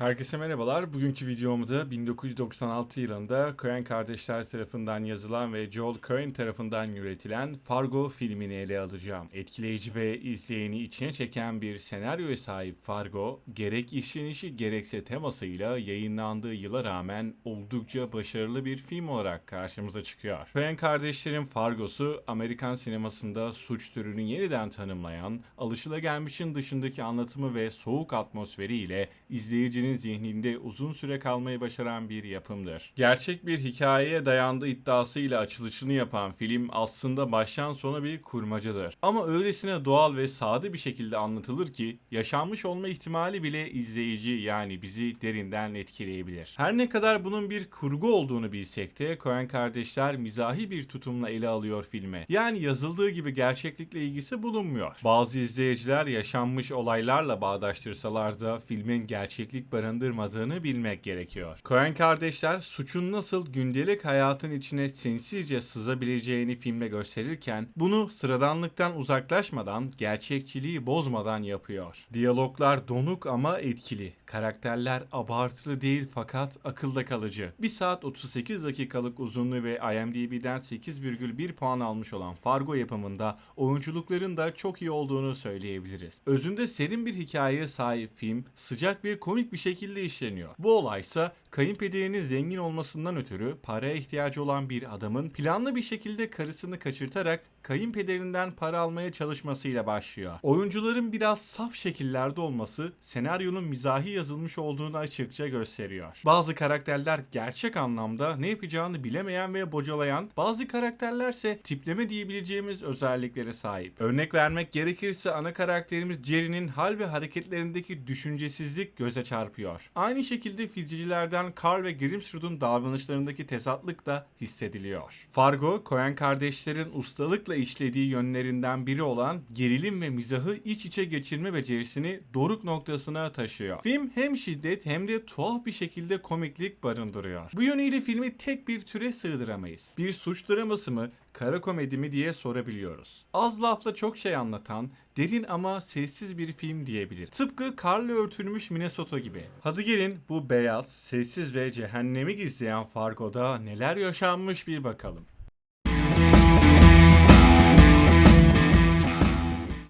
Herkese merhabalar. Bugünkü videomda 1996 yılında Coen kardeşler tarafından yazılan ve Joel Coen tarafından üretilen Fargo filmini ele alacağım. Etkileyici ve izleyeni içine çeken bir senaryoya sahip Fargo, gerek işlenişi gerekse temasıyla yayınlandığı yıla rağmen oldukça başarılı bir film olarak karşımıza çıkıyor. Coen kardeşlerin Fargo'su Amerikan sinemasında suç türünü yeniden tanımlayan, alışılagelmişin dışındaki anlatımı ve soğuk atmosferiyle izleyicinin zihninde uzun süre kalmayı başaran bir yapımdır. Gerçek bir hikayeye dayandığı iddiasıyla açılışını yapan film aslında baştan sona bir kurmacadır. Ama öylesine doğal ve sade bir şekilde anlatılır ki yaşanmış olma ihtimali bile izleyici yani bizi derinden etkileyebilir. Her ne kadar bunun bir kurgu olduğunu bilsek de Coen kardeşler mizahi bir tutumla ele alıyor filme. Yani yazıldığı gibi gerçeklikle ilgisi bulunmuyor. Bazı izleyiciler yaşanmış olaylarla bağdaştırsalar da filmin gerçeklik barındırmadığını bilmek gerekiyor. Coen kardeşler suçun nasıl gündelik hayatın içine sinsice sızabileceğini filmde gösterirken bunu sıradanlıktan uzaklaşmadan, gerçekçiliği bozmadan yapıyor. Diyaloglar donuk ama etkili. Karakterler abartılı değil fakat akılda kalıcı. 1 saat 38 dakikalık uzunluğu ve IMDb'den 8,1 puan almış olan Fargo yapımında oyunculukların da çok iyi olduğunu söyleyebiliriz. Özünde serin bir hikayeye sahip film sıcak ve komik bir şekilde işleniyor. Bu olaysa kayınpederinin zengin olmasından ötürü paraya ihtiyacı olan bir adamın planlı bir şekilde karısını kaçırtarak kayınpederinden para almaya çalışmasıyla başlıyor. Oyuncuların biraz saf şekillerde olması senaryonun mizahi yazılmış olduğunu açıkça gösteriyor. Bazı karakterler gerçek anlamda ne yapacağını bilemeyen ve bocalayan, bazı karakterlerse tipleme diyebileceğimiz özelliklere sahip. Örnek vermek gerekirse ana karakterimiz Jerry'nin hal ve hareketlerindeki düşüncesizlik göze çarpıyor. Aynı şekilde filcicilerden Carl ve Grimsrud'un davranışlarındaki tezatlık da hissediliyor. Fargo, Coen kardeşlerin ustalıkla işlediği yönlerinden biri olan gerilim ve mizahı iç içe geçirme becerisini doruk noktasına taşıyor. Film hem şiddet hem de tuhaf bir şekilde komiklik barındırıyor. Bu yönüyle filmi tek bir türe sığdıramayız. Bir suç draması mı, kara komedi mi diye sorabiliyoruz. Az lafla çok şey anlatan, derin ama sessiz bir film diyebilir. Tıpkı karla örtülmüş Minnesota gibi. Hadi gelin bu beyaz, sessiz ve cehennemi gizleyen Fargo'da neler yaşanmış bir bakalım.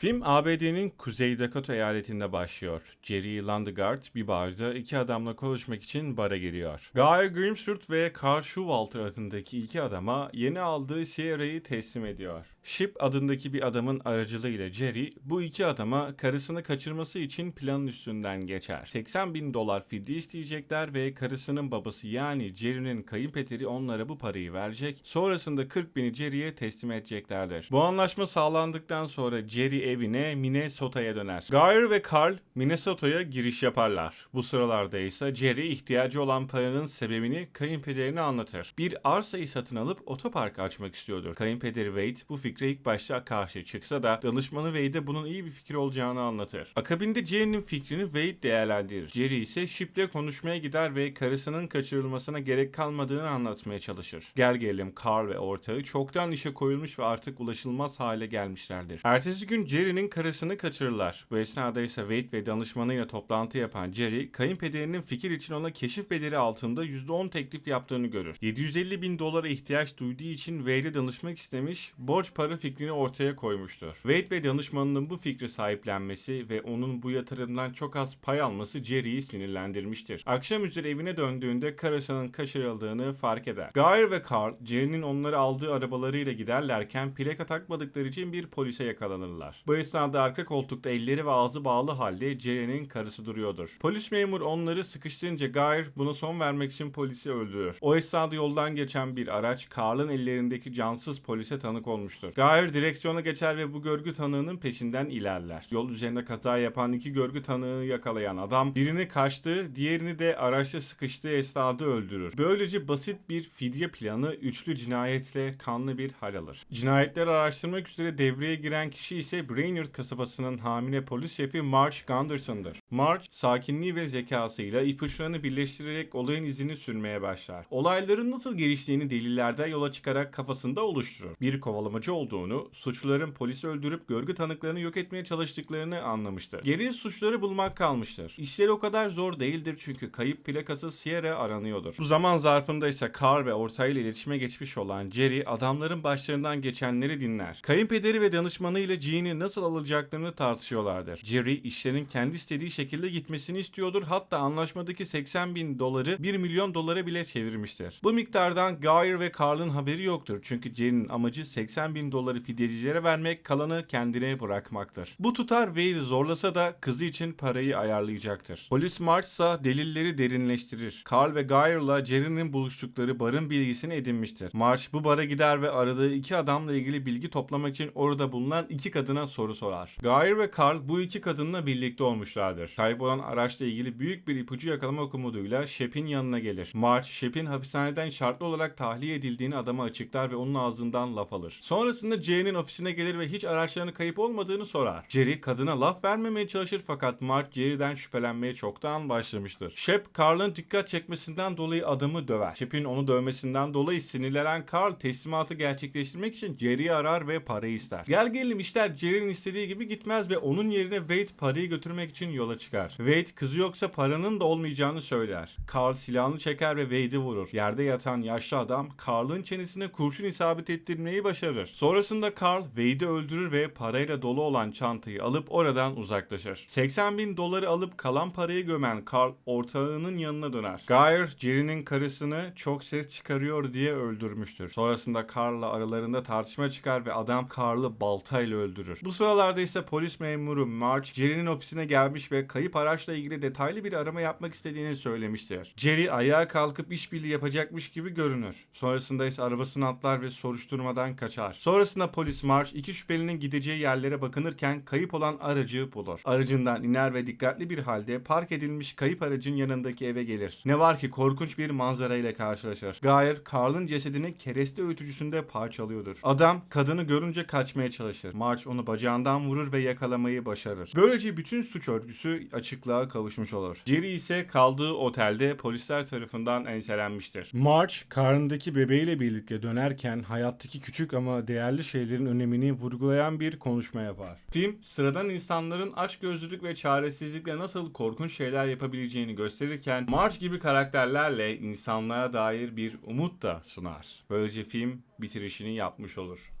Film ABD'nin Kuzey Dakota eyaletinde başlıyor. Jerry Landegard bir barda iki adamla konuşmak için bara giriyor. Guy Grimsrud ve Carl Showalter adındaki iki adama yeni aldığı Sierra'yı teslim ediyor. Ship adındaki bir adamın aracılığıyla Jerry bu iki adama karısını kaçırması için planın üstünden geçer. 80 bin dolar fidye isteyecekler ve karısının babası yani Jerry'nin kayınpederi onlara bu parayı verecek. Sonrasında 40 bini Jerry'ye teslim edeceklerdir. Bu anlaşma sağlandıktan sonra Jerry evine Minnesota'ya döner. Guy ve Carl Minnesota'ya giriş yaparlar. Bu sıralarda ise Jerry ihtiyacı olan paranın sebebini kayınpederine anlatır. Bir arsayı satın alıp otopark açmak istiyordur. Kayınpederi Wade bu fikre ilk başta karşı çıksa da danışmanı Wade'e bunun iyi bir fikir olacağını anlatır. Akabinde Jerry'nin fikrini Wade değerlendirir. Jerry ise Ship'le konuşmaya gider ve karısının kaçırılmasına gerek kalmadığını anlatmaya çalışır. Gel gelelim Carl ve ortağı çoktan işe koyulmuş ve artık ulaşılmaz hale gelmişlerdir. Ertesi gün Jerry'nin karısını kaçırırlar. Bu esnada ise Wade ve danışmanıyla toplantı yapan Jerry, kayınpederinin fikir için ona keşif bedeli altında %10 teklif yaptığını görür. 750 bin dolara ihtiyaç duyduğu için Wade'e danışmak istemiş, borç para fikrini ortaya koymuştur. Wade ve danışmanının bu fikri sahiplenmesi ve onun bu yatırımdan çok az pay alması Jerry'yi sinirlendirmiştir. Akşam üzeri evine döndüğünde karısının kaçırıldığını fark eder. Guy ve Carl, Jerry'nin onları aldığı arabalarıyla giderlerken plaka takmadıkları için bir polise yakalanırlar. Bu esnada arka koltukta elleri ve ağzı bağlı halde Jerry'nin karısı duruyordur. Polis memur onları sıkıştırınca Guy buna son vermek için polisi öldürür. O esnada yoldan geçen bir araç Carl'ın ellerindeki cansız polise tanık olmuştur. Guy direksiyona geçer ve bu görgü tanığının peşinden ilerler. Yol üzerinde kaza yapan iki görgü tanığını yakalayan adam birini kaçtığı, diğerini de araçta sıkıştığı esnada öldürür. Böylece basit bir fidye planı üçlü cinayetle kanlı bir hal alır. Cinayetleri araştırmak üzere devreye giren kişi ise Brainerd kasabasının hamile polis şefi Marge Gunderson'dır. Marge, sakinliği ve zekasıyla ipuçlarını birleştirerek olayın izini sürmeye başlar. Olayların nasıl geliştiğini delillerden yola çıkarak kafasında oluşturur. Bir kovalamacı olduğunu, suçluların polisi öldürüp görgü tanıklarını yok etmeye çalıştıklarını anlamıştır. Geriye suçları bulmak kalmıştır. İşleri o kadar zor değildir çünkü kayıp plakası Sierra aranıyordur. Bu zaman zarfında ise Carl ve ortağıyla iletişime geçmiş olan Jerry adamların başlarından geçenleri dinler. Kayınpederi ve danışmanıyla Jean'i nasıl alacaklarını tartışıyorlardır. Jerry işlerin kendi istediği şekilde gitmesini istiyordur hatta anlaşmadaki 80 bin doları 1 milyon dolara bile çevirmiştir. Bu miktardan Geyer ve Carl'ın haberi yoktur çünkü Jerry'nin amacı 80 bin doları fidyecilere vermek kalanı kendine bırakmaktır. Bu tutar Wade'i zorlasa da kızı için parayı ayarlayacaktır. Polis March ise delilleri derinleştirir. Carl ve Geyer'la Jerry'nin buluştukları barın bilgisini edinmiştir. March bu bara gider ve aradığı iki adamla ilgili bilgi toplamak için orada bulunan iki kadına soru sorar. Geyer ve Carl bu iki kadınla birlikte olmuşlardır. Kaybolan araçla ilgili büyük bir ipucu yakalamak umuduyla Shep'in yanına gelir. March, Shep'in hapishaneden şartlı olarak tahliye edildiğini adama açıklar ve onun ağzından laf alır. Sonrasında Jerry'nin ofisine gelir ve hiç araçlarının kayıp olmadığını sorar. Jerry kadına laf vermemeye çalışır fakat March Jerry'den şüphelenmeye çoktan başlamıştır. Shep, Carl'ın dikkat çekmesinden dolayı adamı döver. Shep'in onu dövmesinden dolayı sinirlenen Carl teslimatı gerçekleştirmek için Jerry'i arar ve parayı ister. Gel gelelim işler Jerry'nin istediği gibi gitmez ve onun yerine Wade parayı götürmek için yola çıkar. Wade kızı yoksa paranın da olmayacağını söyler. Carl silahını çeker ve Wade'i vurur. Yerde yatan yaşlı adam Carl'ın çenesine kurşun isabet ettirmeyi başarır. Sonrasında Carl Wade'i öldürür ve parayla dolu olan çantayı alıp oradan uzaklaşır. 80 bin doları alıp kalan parayı gömen Carl ortağının yanına döner. Geyer, Jerry'nin karısını çok ses çıkarıyor diye öldürmüştür. Sonrasında Carl'la aralarında tartışma çıkar ve adam Carl'ı baltayla öldürür. Bu sıralarda ise polis memuru March, Jerry'nin ofisine gelmiş ve kayıp araçla ilgili detaylı bir arama yapmak istediğini söylemiştir. Jerry ayağa kalkıp işbirliği yapacakmış gibi görünür. Sonrasında ise arabasını atlar ve soruşturmadan kaçar. Sonrasında polis March iki şüphelinin gideceği yerlere bakınırken kayıp olan aracı bulur. Aracından iner ve dikkatli bir halde park edilmiş kayıp aracın yanındaki eve gelir. Ne var ki korkunç bir manzara ile karşılaşır. Gayer, Carl'ın cesedini kereste öğütücüsünde parçalıyordur. Adam kadını görünce kaçmaya çalışır. March onu bacağından vurur ve yakalamayı başarır. Böylece bütün suç örgüsü açıklığa kavuşmuş olur. Jerry ise kaldığı otelde polisler tarafından enselenmiştir. March, karnındaki bebeğiyle birlikte dönerken hayattaki küçük ama değerli şeylerin önemini vurgulayan bir konuşma yapar. Film, sıradan insanların açgözlülük ve çaresizlikle nasıl korkunç şeyler yapabileceğini gösterirken March gibi karakterlerle insanlığa dair bir umut da sunar. Böylece film bitirişini yapmış olur.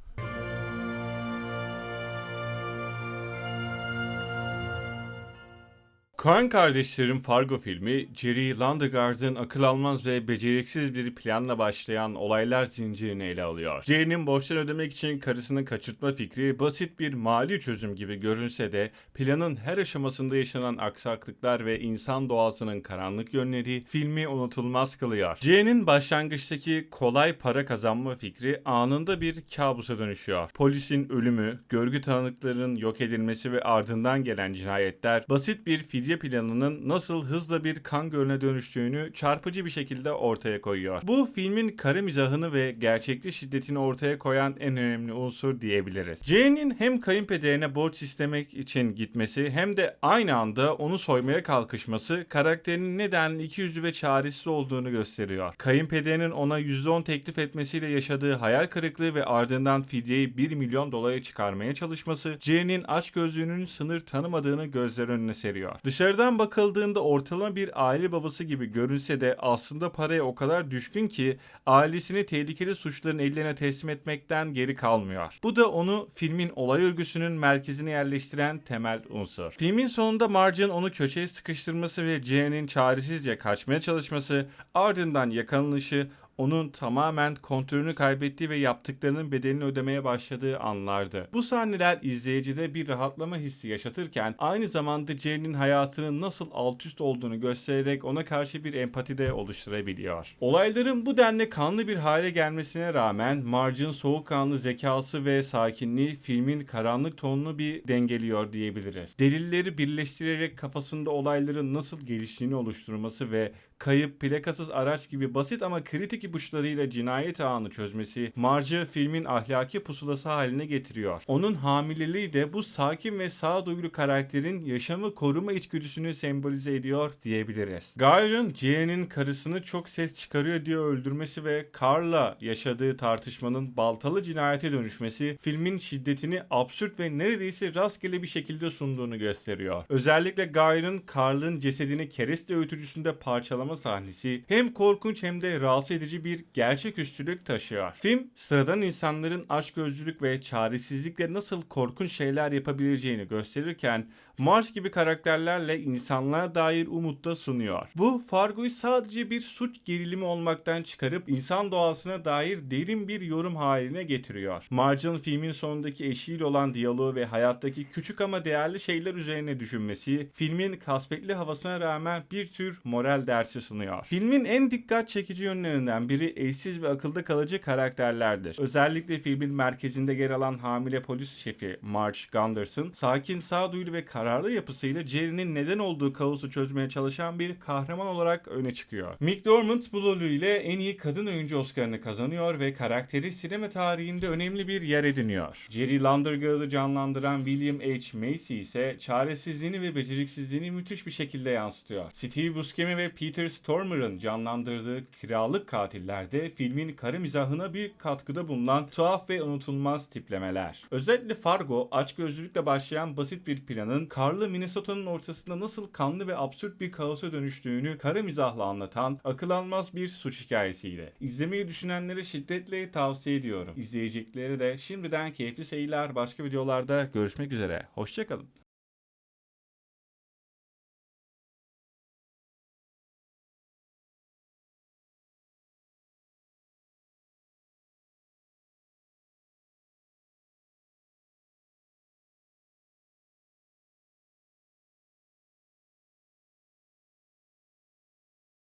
Coen kardeşlerin Fargo filmi, Jerry Lundegaard'ın akıl almaz ve beceriksiz bir planla başlayan olaylar zincirini ele alıyor. Jerry'nin borçları ödemek için karısını kaçırtma fikri basit bir mali çözüm gibi görünse de planın her aşamasında yaşanan aksaklıklar ve insan doğasının karanlık yönleri filmi unutulmaz kılıyor. Jerry'nin başlangıçtaki kolay para kazanma fikri anında bir kabusa dönüşüyor. Polisin ölümü, görgü tanıklarının yok edilmesi ve ardından gelen cinayetler basit bir fidye planının nasıl hızla bir kan gölüne dönüştüğünü çarpıcı bir şekilde ortaya koyuyor. Bu filmin kara mizahını ve gerçekçi şiddetini ortaya koyan en önemli unsur diyebiliriz. Jane'in hem kayınpederine borç istemek için gitmesi hem de aynı anda onu soymaya kalkışması karakterinin neden ikiyüzlü ve çaresiz olduğunu gösteriyor. Kayınpederinin ona %10 teklif etmesiyle yaşadığı hayal kırıklığı ve ardından fidyeyi 1 milyon dolara çıkarmaya çalışması Jane'in açgözlüğünün sınır tanımadığını gözler önüne seriyor. Dışarıdan bakıldığında ortalama bir aile babası gibi görünse de aslında paraya o kadar düşkün ki ailesini tehlikeli suçların ellerine teslim etmekten geri kalmıyor. Bu da onu filmin olay örgüsünün merkezine yerleştiren temel unsur. Filmin sonunda Marge'ın onu köşeye sıkıştırması ve Jane'in çaresizce kaçmaya çalışması, ardından yakalanışı, onun tamamen kontrolünü kaybettiği ve yaptıklarının bedelini ödemeye başladığı anlardı. Bu sahneler izleyicide bir rahatlama hissi yaşatırken aynı zamanda Jerry'nin hayatının nasıl alt üst olduğunu göstererek ona karşı bir empati de oluşturabiliyor. Olayların bu denli kanlı bir hale gelmesine rağmen Marge'ın soğukkanlı zekası ve sakinliği filmin karanlık tonunu bir dengeliyor diyebiliriz. Delilleri birleştirerek kafasında olayların nasıl geliştiğini oluşturması ve kayıp, plakasız araç gibi basit ama kritik ipuçlarıyla cinayet ağını çözmesi Marge'ı filmin ahlaki pusulası haline getiriyor. Onun hamileliği de bu sakin ve sağduyulu karakterin yaşamı koruma içgüdüsünü sembolize ediyor diyebiliriz. Guy'ın Jerry'nin karısını çok ses çıkarıyor diye öldürmesi ve Carl'la yaşadığı tartışmanın baltalı cinayete dönüşmesi filmin şiddetini absürt ve neredeyse rastgele bir şekilde sunduğunu gösteriyor. Özellikle Guy'ın Carl'ın cesedini kereste öğütücüsünde parçalama sahnesi hem korkunç hem de rahatsız edici bir gerçeküstülük taşıyor. Film sıradan insanların açgözlülük ve çaresizlikle nasıl korkunç şeyler yapabileceğini gösterirken Marsh gibi karakterlerle insanlığa dair umut da sunuyor. Bu Fargo'yu sadece bir suç gerilimi olmaktan çıkarıp insan doğasına dair derin bir yorum haline getiriyor. Marge'ın filmin sonundaki eşiyle olan diyaloğu ve hayattaki küçük ama değerli şeyler üzerine düşünmesi filmin kasvetli havasına rağmen bir tür moral dersi sunuyor. Filmin en dikkat çekici yönlerinden biri eşsiz ve akılda kalıcı karakterlerdir. Özellikle filmin merkezinde yer alan hamile polis şefi Marge Gunderson, sakin, sağduyulu ve kararlı yapısıyla Jerry'nin neden olduğu kaosu çözmeye çalışan bir kahraman olarak öne çıkıyor. McDormand bu rolüyle en iyi kadın oyuncu Oscar'ını kazanıyor ve karakteri sinema tarihinde önemli bir yer ediniyor. Jerry Landergall'ı canlandıran William H. Macy ise çaresizliğini ve beceriksizliğini müthiş bir şekilde yansıtıyor. Steve Buscemi ve Peter Stormer'ın canlandırdığı kiralık katillerde filmin kara mizahına bir katkıda bulunan tuhaf ve unutulmaz tiplemeler. Özellikle Fargo açgözlülükle başlayan basit bir planın karlı Minnesota'nın ortasında nasıl kanlı ve absürt bir kaosa dönüştüğünü kara mizahla anlatan akıl almaz bir suç hikayesiyle. İzlemeyi düşünenlere şiddetle tavsiye ediyorum. İzleyeceklere de şimdiden keyifli seyirler. Başka videolarda görüşmek üzere. Hoşçakalın.